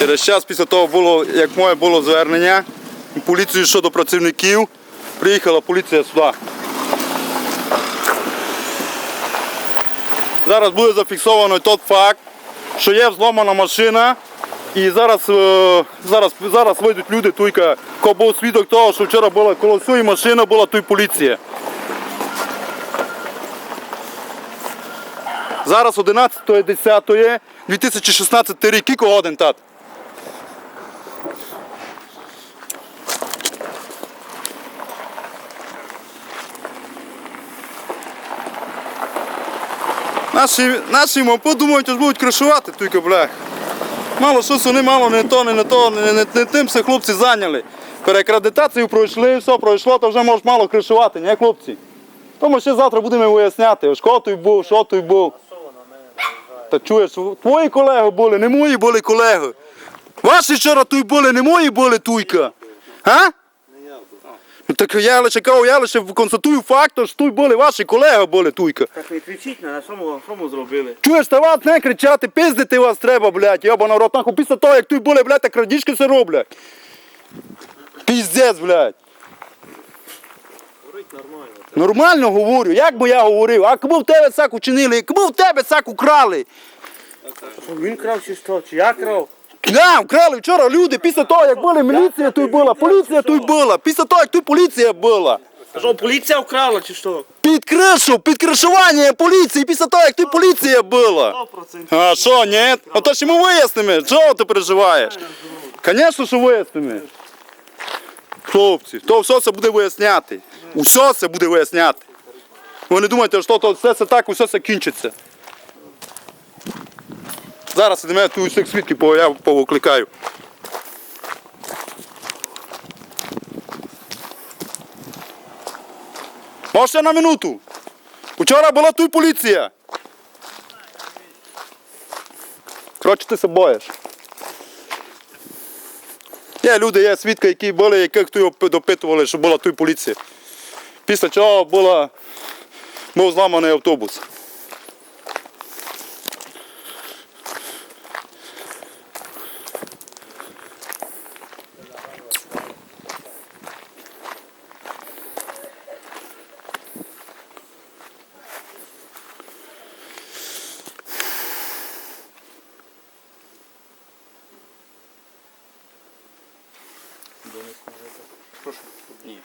Через час після того було, як моє було звернення, поліцію щодо працівників, приїхала поліція сюди. Зараз буде зафіксовано той факт, що є взломана машина. І зараз, е, зараз, зараз вийдуть люди, туйка, ко був свідок того, що вчора була коло цієї машини була тут поліція. Зараз 11.10.2016 рік. Кілько годин, тат? Наші, наші мо подумають, аж будуть кришувати тільки, блях. Мало щось вони мало не то, не, не то, не, не, не тим все хлопці зайняли. Перекредитацію пройшли, все пройшло, то вже можеш мало кришувати, ні, хлопці? Тому ще завтра будемо виясняти, що той був, що той був. Та чуєш, твої колеги були, не мої були колеги. Ваші вчора тут були, не мої були туйка. А? Ну, Так я лише кажу, я лише констатую факт, що тут були ваші колеги були туйка. Так не кричіть на нас, що ми, що ми зробили? Чуєш, та вас не кричати, пиздити вас треба, блядь, йобана рот, нахуй після того, як тут були, блядь, так крадіжки все роблять. Піздець, блядь. Говорить нормально. Нормально говорю, як би я говорив, а кому в тебе цак учинили, кому в тебе цак украли? Він крав чи що? Чи я крав? Да, вкрали вчора люди після того, як були міліція тут була, поліція тут була, після того, як тут поліція була. Що, поліція вкрала чи що? Під кришу, під кришування поліції, після того, як тут поліція була. 100%. А що, ні? А то ж ми вияснимо, чого ти переживаєш? Звісно, що вияснимо. Хлопці, то все це буде виясняти. Усе це буде виясняти. Ви не думайте, що то все це так, усе це кінчиться. Зараз до мене тут усіх свідків я повикликаю. Можете на минуту. Вчора була тут поліція. Коротше, ти боїш. Є люди, є свідки, які були, яких тут допитували, що була тут поліція. Після чого була, був зламаний автобус. Донецьку вже. Прошу. Ні.